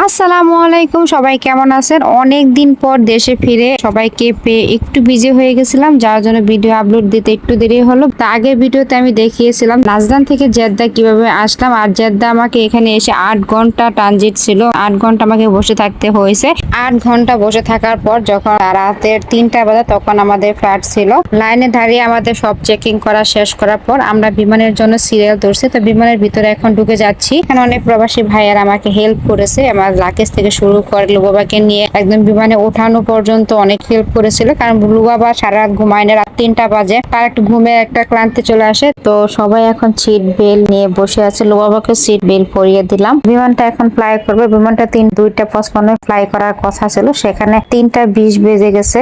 আসসালামু আলাইকুম, সবাই কেমন আছেন? অনেক দিন পর দেশে ফিরে সবাইকে পেয়ে একটু বিজি হয়ে গেছিলাম, যার জন্য ভিডিও আপলোড দিতে একটু দেরি হলো। তা আগের ভিডিওতে আমি দেখিয়েছিলাম নাজদান থেকে জেদ্দা কীভাবে আসলাম, আর জেদ্দা আমাকে এখানে এসে আট ঘণ্টা ট্রানজিট ছিল। আট ঘণ্টা আমাকে বসে থাকতে হয়েছে। আট ঘণ্টা বসে থাকার পর যখন রাতের তিনটা বাজে তখন আমাদের ফ্লাইট ছিল। লাইনে দাঁড়িয়ে আমাদের সব চেকিং করা শেষ করার পর আমরা বিমানের জন্য সিরিয়াল ধরছি। তো বিমানের ভিতরে এখন ঢুকে যাচ্ছি। এখানে অনেক প্রবাসী ভাইয়ার আমাকে হেল্প করেছে আমার লাকেজ থেকে শুরু করে লুবাবাকে নিয়ে একদম বিমানে ওঠানো পর্যন্ত অনেক হেল্প করেছিল। কারণ লুবাবা সারা রাত ঘুমায় না, রাত তিনটা বাজে। তার একটু ঘুমে একটা ক্লান্তি চলে আসে। তো সবাই এখন সিট বেল নিয়ে বসে আছে। লুবাবাকে সিট বেল পরিয়ে দিলাম। বিমানটা এখন ফ্লাই করবে। বিমানটা তিন, দুইটা পঁচপান্ন ফ্লাই করার কথা ছিল। সেখানে তিনটা বিশ বেজে গেছে।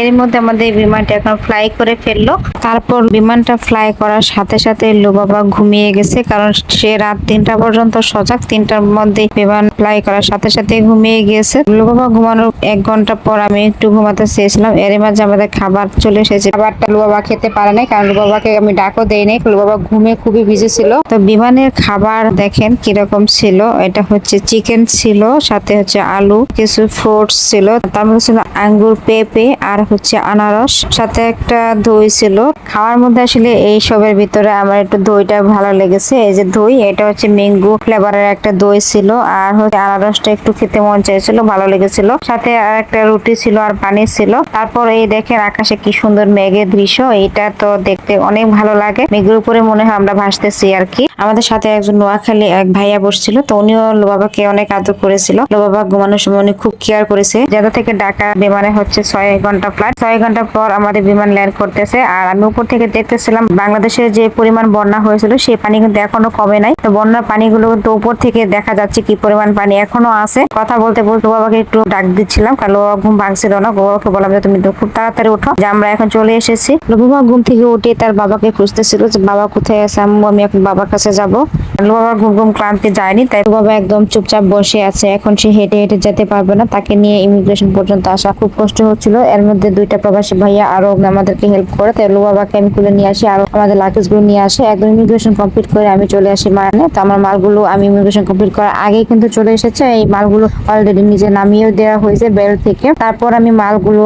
এর মধ্যে আমাদের বিমানটা এখন ফ্লাই করে ফেলল। তারপর বিমানটা ফ্লাই করার সাথে সাথে লুবাবা ঘুমিয়ে গেছে। কারণ সে রাত তিনটা পর্যন্ত সজাগ। তিনটার মধ্যে বিমান ফ্লাই করার সাথে সাথে ঘুমিয়ে গিয়েছে। লুবাবা ঘুমানোর এক ঘণ্টা পর আমি একটু ঘুমাতে চেয়েছিলাম। এর মাঝে আমাদের খাবার চলে এসেছে। খাবারটা লুবাবা খেতে পারে নাই, কারণ লুবাবাকে আমি ডাকও দেই নাই। লুবাবা ঘুমে খুবই ভিজে ছিল। তো বিমানের খাবার দেখেন কীরকম ছিল। এটা হচ্ছে চিকেন ছিল, সাথে হচ্ছে আলু, কিছু ফ্রুটস ছিল। তার মধ্যে ছিল আঙ্গুর পেঁপে আর হচ্ছে আনারস, সাথে একটা দই ছিল। খাওয়ার মধ্যে আসলে এই সবের ভিতরে আমার একটু দইটা ভালো লেগেছে। এই যে দই, এটা হচ্ছে ম্যাঙ্গো ফ্লেভারের একটা দই ছিল। আর হচ্ছে আনারসটা একটু খেতে মন চাইছিল, ভালো লেগেছিল। সাথে আর একটা রুটি ছিল আর পানি ছিল। তারপর এই দেখেন আকাশে কি সুন্দর মেঘের দৃশ্য। এটা তো দেখতে অনেক ভালো লাগে। মেঘের উপরে মনে হয় আমরা ভাসতেছি আর কি। আমাদের সাথে একজন নোয়াখালী এক ভাইয়া বসছিল, তো উনিও বাবাকে অনেক আদর করেছিল। বাবা ঘুমানোর সময় উনি খুব কেয়ার করেছে। যেটা থেকে ঢাকা বিমানে হচ্ছে ছয় ঘণ্টা ফ্লাইট ছয় ঘণ্টা পর আমাদের বিমান ল্যান্ড করতেছে। আর আমি উপর থেকে দেখতেছিলাম বাংলাদেশে যে পরিমাণ বন্যা হয়েছিল সেই পানি কিন্তু এখনও কমে নাই। তো বন্যার পানিগুলো কিন্তু উপর থেকে দেখা যাচ্ছে কি পরিমাণ পানি এখনও আছে। কথা বলতে বলতে বাবাকে একটু ডাক দিচ্ছিলাম। কারণ বাবা ঘুম ভাঙছিল না। বাবাকে বললাম যে, তুমি খুব তাড়াতাড়ি ওঠো। যে, আমরা এখন চলে এসেছি। বাবা ঘুম থেকে উঠে তার বাবাকে খুঁজতেছিল যে, বাবা কোথায় আছে? আমি এখন বাবার কাছে যাব। বাবার ঘুম ক্লান্তি যায়নি, তাই বাবা একদম চুপচাপ বসে আছে। এখন সে হেঁটে হেঁটে যেতে পারবে না। তাকে নিয়ে ইমিগ্রেশন পর্যন্ত আসা খুব কষ্ট হচ্ছিল। এর মধ্যে দুইটা প্রবাসী ভাইয়া আরও আমাদেরকে হেল্প করে। তাই বাবাকে আমি তুলে নিয়ে আসি। আর আমাদের লাগেজগুলো নিয়ে আসে। একদম ইমিগ্রেশন কমপ্লিট করে আমি চলে আসি মানে তো আমার মালগুলো আমি ইমিগ্রেশন কমপ্লিট করার আগেই কিন্তু চলে এসেছে। এই মালগুলো অলরেডি নিজে নামিয়েও দেওয়া হয়েছে বেল থেকে। তারপর আমি মালগুলো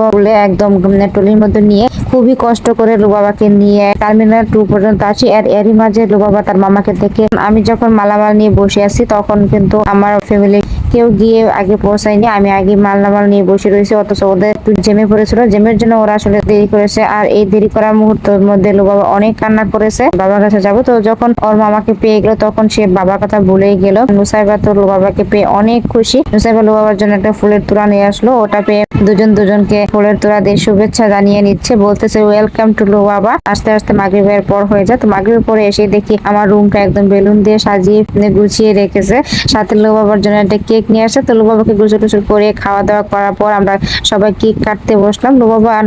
একদম টলির মধ্যে নিয়ে খুবই কষ্ট করে লুবাবাকে নিয়ে টার্মিনাল টু পর্যন্ত আসি আর এরই মাঝে লুবাবা তার মামাকে দেখে, আমি যখন মালামাল নিয়ে বসে আছি, তখন কিন্তু আমার ফ্যামিলি কেউ গিয়ে আগে পৌঁছায়নি। আমি আগে মালামাল নিয়ে বসে রয়েছি, অথচ ওদের একটু জেমে পড়েছিল। জেমের জন্য ওরা আসলে দেরি করেছে আর এই দেরি করার মুহূর্তের মধ্যে বাবা অনেক কান্না করেছে। বাবার কাছে যাব তো যখন ওর মামাকে পেয়ে গেল তখন সে বাবার কথা ভুলেই গেল। নুসাইবা তো বাবাকে পেয়ে অনেক খুশি। নুসাইবা বাবার জন্য একটা ফুলের তোড়া নিয়ে আসলো। ওটা পেয়ে দুজন দুজনকে ফুলের তোড়া দিয়ে শুভেচ্ছা জানিয়ে নিচ্ছে। বলতেছে ওয়েলকাম টু লো বাবা। আস্তে আস্তে মাগরিবের পর হয়ে যায়। তো মাগরিবের পরে এসে দেখি আমার রুমটা একদম বেলুন দিয়ে সাজিয়ে গুছিয়ে রেখেছে। সাথে লো বাবার জন্য একটা কেক নিয়ে আসে। তো লো বাবাকে গুছু টুসু করে খাওয়া দাওয়া করার পর আমরা সবাই কেক কাটতে বসলাম। লো বাবা আর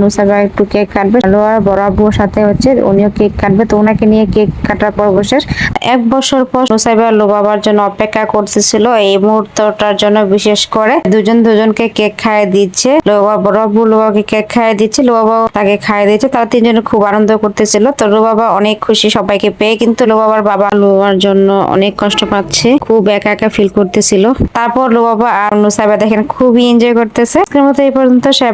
একটু কেক কাটবে। লো আর বড় সাথে হচ্ছে উনিও কেক কাটবে। তো ওনাকে নিয়ে কেক কাটার পর বসে এক বছর পর নুসাইবা লো বাবার জন্য অপেক্ষা করতেছিল। এই মুহূর্তটার জন্য বিশেষ করে দুজন দুজনকে কেক খাইয়ে দিচ্ছে। লোবা বড় আব্বু লোবাকে কেক খাইয়ে দিচ্ছে। লোবাবাও তাকে খাইয়ে দিচ্ছে। তারা তিনজনে খুব আনন্দ করতেছিল। তো লোবাবা অনেক খুশি সবাইকে পেয়ে, কিন্তু লোবাবার বাবা লোবার জন্য অনেক কষ্ট পাচ্ছে। খুব একা একা ফিল করতেছিল। তারপর লোবাবা আর নুসাইবা দেখেন খুবই এনজয় করতেছে। আজকের মতো এই পর্যন্ত। সবাই